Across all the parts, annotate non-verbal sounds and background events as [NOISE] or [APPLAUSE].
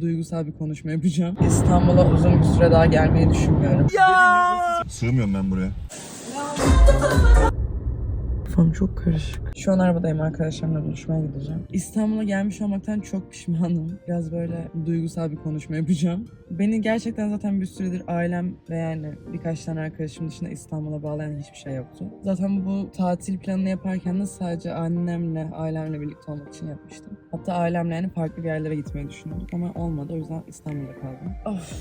duygusal bir konuşma yapacağım. İstanbul'a uzun bir süre daha gelmeyi düşünmüyorum. Sığmıyorum ben buraya. Kafam çok karışık. Şu an arabadayım arkadaşlarımla buluşmaya gideceğim. İstanbul'a gelmiş olmaktan çok pişmanım. Biraz böyle duygusal bir konuşma yapacağım. Beni gerçekten zaten bir süredir ailem ve yani birkaç tane arkadaşım dışında İstanbul'a bağlayan hiçbir şey yoktu. Zaten bu tatil planını yaparken de sadece annemle, ailemle birlikte olmak için yapmıştım. Hatta ailemle yani farklı bir yerlere gitmeyi düşünüyorduk ama olmadı. O yüzden İstanbul'da kaldım. Of.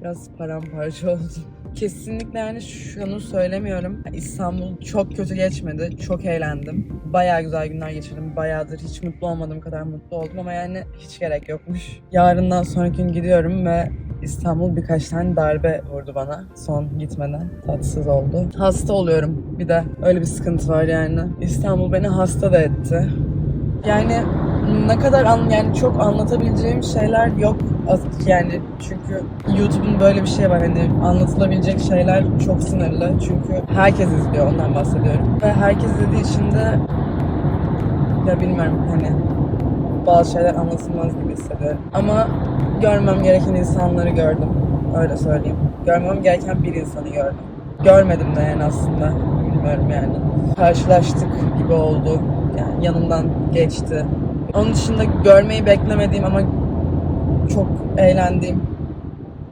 Biraz paramparça [LAUGHS] oldum. Kesinlikle yani şunu söylemiyorum. İstanbul çok kötü geçmedi. Çok eğlendim. Bayağı güzel günler geçirdim. Bayağıdır hiç mutlu olmadığım kadar mutlu oldum ama yani hiç gerek yokmuş. Yarından sonraki gün gidiyorum ve İstanbul birkaç tane darbe vurdu bana son gitmeden. Tatsız oldu. Hasta oluyorum bir de. Öyle bir sıkıntı var yani. İstanbul beni hasta da etti. Yani ne kadar an, yani çok anlatabileceğim şeyler yok yani çünkü YouTube'un böyle bir şey var hani anlatılabilecek şeyler çok sınırlı. Çünkü herkes izliyor ondan bahsediyorum. Ve herkes izlediği için de ya bilmiyorum hani bazı şeyler anlatılmaz gibi hissediyorum. Ama görmem gereken insanları gördüm öyle söyleyeyim. Görmem gereken bir insanı gördüm. Görmedim de yani aslında bilmiyorum yani. Karşılaştık gibi oldu yani yanımdan geçti onun dışında görmeyi beklemediğim ama çok eğlendiğim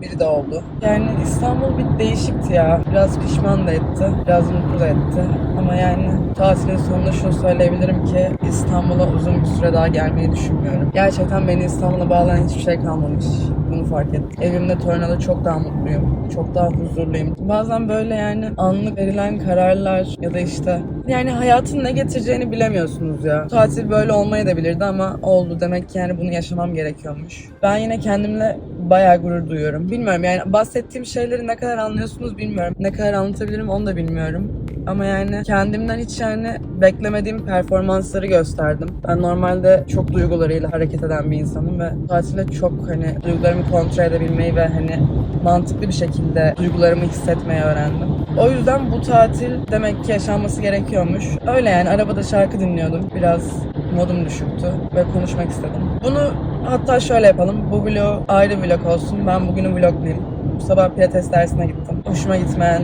biri de oldu. Yani İstanbul bir değişikti ya. Biraz pişman da etti. Biraz mutlu da etti. Ama yani tatilin sonunda şunu söyleyebilirim ki İstanbul'a uzun bir süre daha gelmeyi düşünmüyorum. Gerçekten beni İstanbul'a bağlayan hiçbir şey kalmamış. Bunu fark ettim. Evimde Torna'da çok daha mutluyum. Çok daha huzurluyum. Bazen böyle yani anlık verilen kararlar ya da işte yani hayatın ne getireceğini bilemiyorsunuz ya. Tatil böyle olmayabilirdi ama oldu. Demek ki yani bunu yaşamam gerekiyormuş. Ben yine kendimle bayağı gurur duyuyorum. Bilmiyorum yani bahsettiğim şeyleri ne kadar anlıyorsunuz bilmiyorum. Ne kadar anlatabilirim onu da bilmiyorum. Ama yani kendimden hiç yani beklemediğim performansları gösterdim. Ben normalde çok duygularıyla hareket eden bir insanım ve tatilde çok hani duygularımı kontrol edebilmeyi ve hani mantıklı bir şekilde duygularımı hissetmeyi öğrendim. O yüzden bu tatil demek ki yaşanması gerekiyormuş. Öyle yani arabada şarkı dinliyordum. Biraz modum düşüktü ve konuşmak istedim. Bunu hatta şöyle yapalım. Bu vlog ayrı vlog olsun. Ben bugünü vloglayayım. Bu sabah pilates dersine gittim. Hoşuma gitmeyen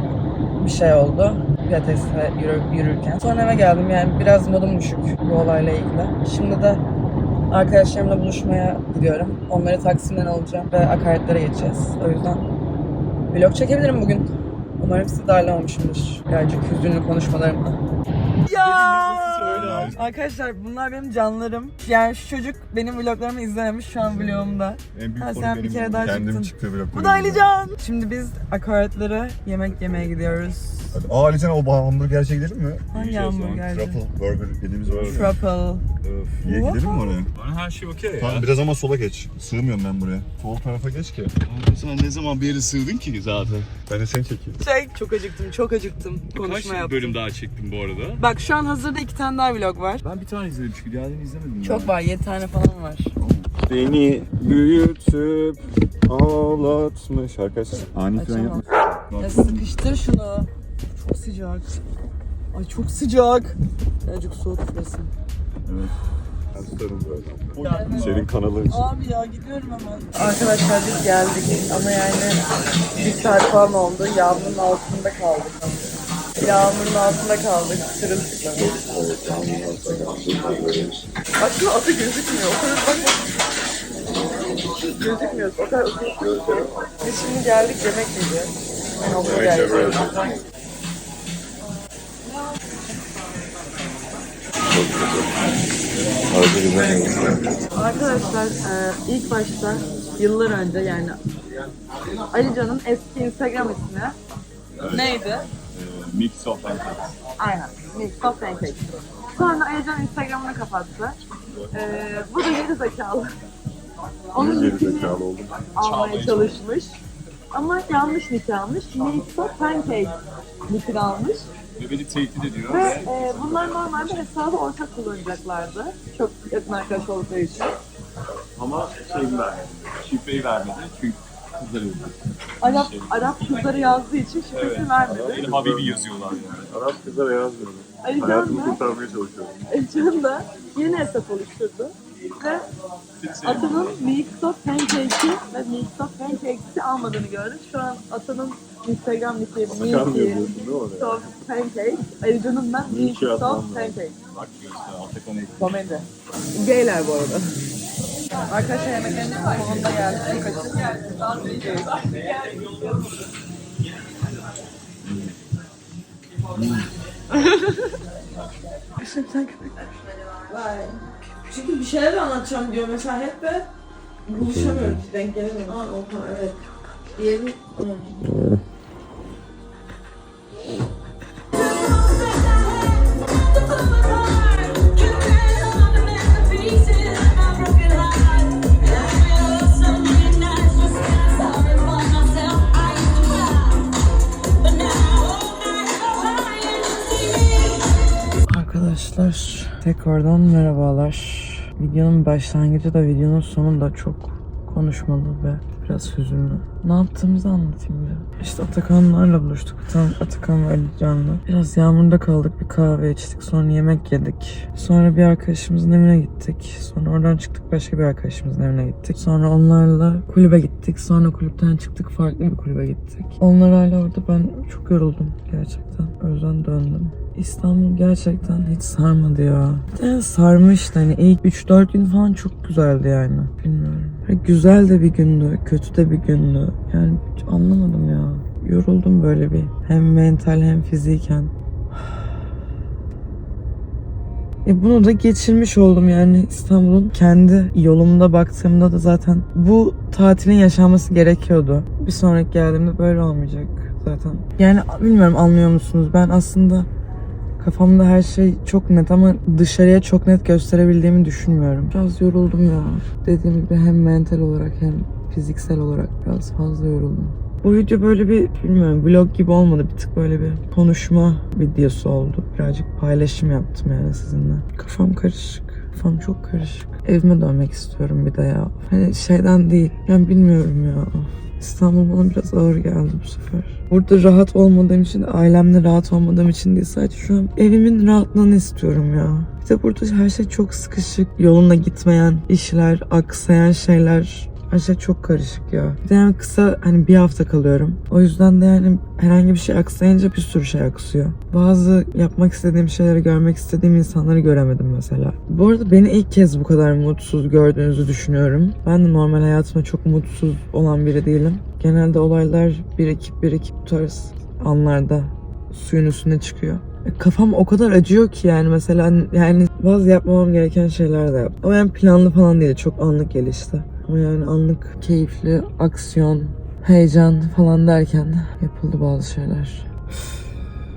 bir şey oldu. Pilatesle yürü, yürürken. Sonra eve geldim yani biraz modum düşük bu olayla ilgili. Şimdi de arkadaşlarımla buluşmaya gidiyorum. Onları Taksim'den alacağım ve akaretlere geçeceğiz. O yüzden vlog çekebilirim bugün. Umarım sizi darlamamışımdır. Birazcık hüzünlü konuşmalarımla. Ya! Arkadaşlar bunlar benim canlarım. Yani şu çocuk benim vloglarımı izlememiş şu an vlogumda. En büyük Ha, sen bir kere daha Kendim çıktın. çıktı blokta. Bu da Alican. Şimdi biz akaretlere yemek yemeye gidiyoruz. Hadi. Aa Alican o hamburgerciye gidelim mi? Hangi hamburgerci? Truffle burger dediğimiz var. Truffle. İyi gidelim mi oraya? Bana her şey okey ya. Tamam biraz ama sola geç. Sığmıyorum ben buraya. Sol tarafa geç ki. Sen ne zaman bir yere sığdın ki zaten? Ben de seni çekeyim. Şey çok acıktım çok acıktım. Konuşma Kaç yaptım. bölüm daha çektim bu arada? Bak şu an hazırda iki tane daha vlog var. Ben bir tane izledim çünkü diğerlerini izlemedim. Çok var yedi tane falan var. Beni büyütüp ağlatmış arkadaşlar. Ani fren Açamam. yapmış. Ya sıkıştır şunu. Çok sıcak. Ay çok sıcak. Birazcık soğuk. Evet. Ben tutarım böyle. Senin kanalın için. Abi ya gidiyorum hemen. Arkadaşlar biz geldik ama yani bir saat falan oldu. Yağmurun altında kaldık. Yağmurun altında kaldık. Sırılsıklam. Aslında adı gözükmüyor. O kadar bak. Gözükmüyor. O kadar ısıtıyor. Biz şimdi geldik yemek yiyeceğiz. Yani okula geldik. Arkadaşlar e, ilk başta yıllar önce yani Alican'ın eski Instagram ismi neydi? Mix of Aynen. Mix of Pancakes. Sonra Alican Instagram'ını kapattı. E, bu da geri zekalı. Onun Geri zekalı oldum. almaya çalışmış. Ama yanlış nick almış. Mix of Pancakes nickini almış. Ve beni tehdit ediyor. Ve e, bunlar normalde hesabı ortak kullanacaklardı. Çok yakın arkadaş oldukları için. Ama şeyi vermedi. Şifreyi vermedi çünkü kızlar öldü. Arap, Arap kızları yazdığı için şifresini vermedi. Benim Habibi yazıyorlar yani. Arap kızlara yazmıyorum. Alican Hayatımı da, kurtarmaya çalışıyorum. Alican da yeni hesap oluşturdu. Ve adının Mix of Pancakes Milksoft Pancakes'i almadığını gördük. Şu an Atan'ın Instagram nickleri Bakan mı Milky yazıyorsun değil mi oraya? Pancakes. Ayrıca'nın ben lazım. Pancakes. Bak göster Atakan. Komedi. Gayler bu arada. Arkadaşlar yemeklerimiz sonunda geldi. Çok Gerçekten köpekler. Çünkü bir şeyler anlatacağım diyor mesela hep ve buluşamıyoruz, denk gelemiyoruz. Aa, Okan, evet. Diğeri... tekrardan merhabalar. Videonun başlangıcı da videonun sonu da çok konuşmalı ve biraz hüzünlü. Ne yaptığımızı anlatayım bir. İşte Atakanlarla buluştuk. Tam Atakan ve Ali Can'la. Biraz yağmurda kaldık. Bir kahve içtik. Sonra yemek yedik. Sonra bir arkadaşımızın evine gittik. Sonra oradan çıktık başka bir arkadaşımızın evine gittik. Sonra onlarla kulübe gittik. Sonra kulüpten çıktık farklı bir kulübe gittik. Onlar hala orada. Ben çok yoruldum gerçekten. O yüzden döndüm. İstanbul gerçekten hiç sarmadı ya. Bir de sarmıştı hani ilk 3-4 gün falan çok güzeldi yani. Bilmiyorum. Güzel de bir gündü, kötü de bir gündü. Yani hiç anlamadım ya. Yoruldum böyle bir. Hem mental hem fiziken. [SIGHS] E bunu da geçirmiş oldum yani İstanbul'un kendi yolumda baktığımda da zaten bu tatilin yaşanması gerekiyordu. Bir sonraki geldiğimde böyle olmayacak zaten. Yani bilmiyorum anlıyor musunuz? Ben aslında kafamda her şey çok net ama dışarıya çok net gösterebildiğimi düşünmüyorum. Biraz yoruldum ya. Dediğim gibi hem mental olarak hem fiziksel olarak biraz fazla yoruldum. Bu video böyle bir bilmiyorum vlog gibi olmadı. Bir tık böyle bir konuşma videosu oldu. Birazcık paylaşım yaptım yani sizinle. Kafam karışık. Kafam çok karışık. Evime dönmek istiyorum bir de ya. Hani şeyden değil. Yani bilmiyorum ya. İstanbul bana biraz ağır geldi bu sefer. Burada rahat olmadığım için, ailemle rahat olmadığım için değil. Sadece şu an evimin rahatlığını istiyorum ya. Bir de burada her şey çok sıkışık. Yoluna gitmeyen işler, aksayan şeyler. Her şey çok karışık ya. Bir de yani kısa hani bir hafta kalıyorum. O yüzden de yani herhangi bir şey aksayınca bir sürü şey aksıyor. Bazı yapmak istediğim şeyleri görmek istediğim insanları göremedim mesela. Bu arada beni ilk kez bu kadar mutsuz gördüğünüzü düşünüyorum. Ben de normal hayatımda çok mutsuz olan biri değilim. Genelde olaylar birikip birikip bu tarz anlarda suyun üstüne çıkıyor. E, Kafam o kadar acıyor ki yani mesela yani bazı yapmamam gereken şeyler de yaptım. Ama yani planlı falan değil çok anlık gelişti. Ama yani anlık keyifli aksiyon, heyecan falan derken yapıldı bazı şeyler.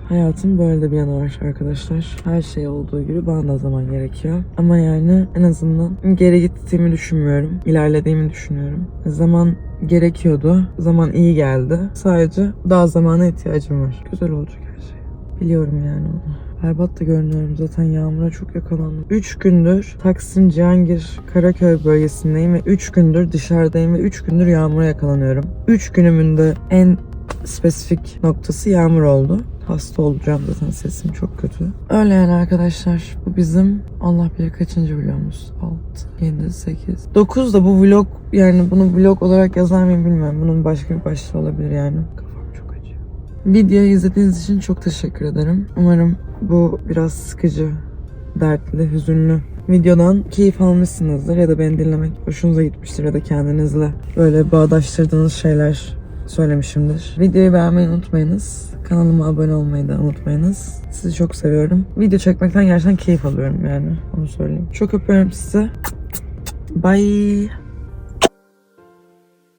Hayatın böyle de bir yanı var arkadaşlar. Her şey olduğu gibi bana da zaman gerekiyor. Ama yani en azından geri gittiğimi düşünmüyorum. İlerlediğimi düşünüyorum. Zaman gerekiyordu. Zaman iyi geldi. Sadece daha zamana ihtiyacım var. Güzel olacak her şey. Biliyorum yani onu. Berbat da görünüyorum zaten yağmura çok yakalandım. 3 gündür Taksim, Cihangir, Karaköy bölgesindeyim ve 3 gündür dışarıdayım ve 3 gündür yağmura yakalanıyorum. 3 günümün de en spesifik noktası yağmur oldu. Hasta olacağım zaten sesim çok kötü. Öyle yani arkadaşlar. Bu bizim Allah bilir kaçıncı vlogumuz? 6, 7, 8. 9 da bu vlog yani bunu vlog olarak yazar mıyım bilmiyorum. Bunun başka bir başlığı olabilir yani. Videoyu izlediğiniz için çok teşekkür ederim. Umarım bu biraz sıkıcı, dertli, hüzünlü videodan keyif almışsınızdır ya da beni dinlemek hoşunuza gitmiştir ya da kendinizle böyle bağdaştırdığınız şeyler söylemişimdir. Videoyu beğenmeyi unutmayınız. Kanalıma abone olmayı da unutmayınız. Sizi çok seviyorum. Video çekmekten gerçekten keyif alıyorum yani. Onu söyleyeyim. Çok öpüyorum sizi. Bye.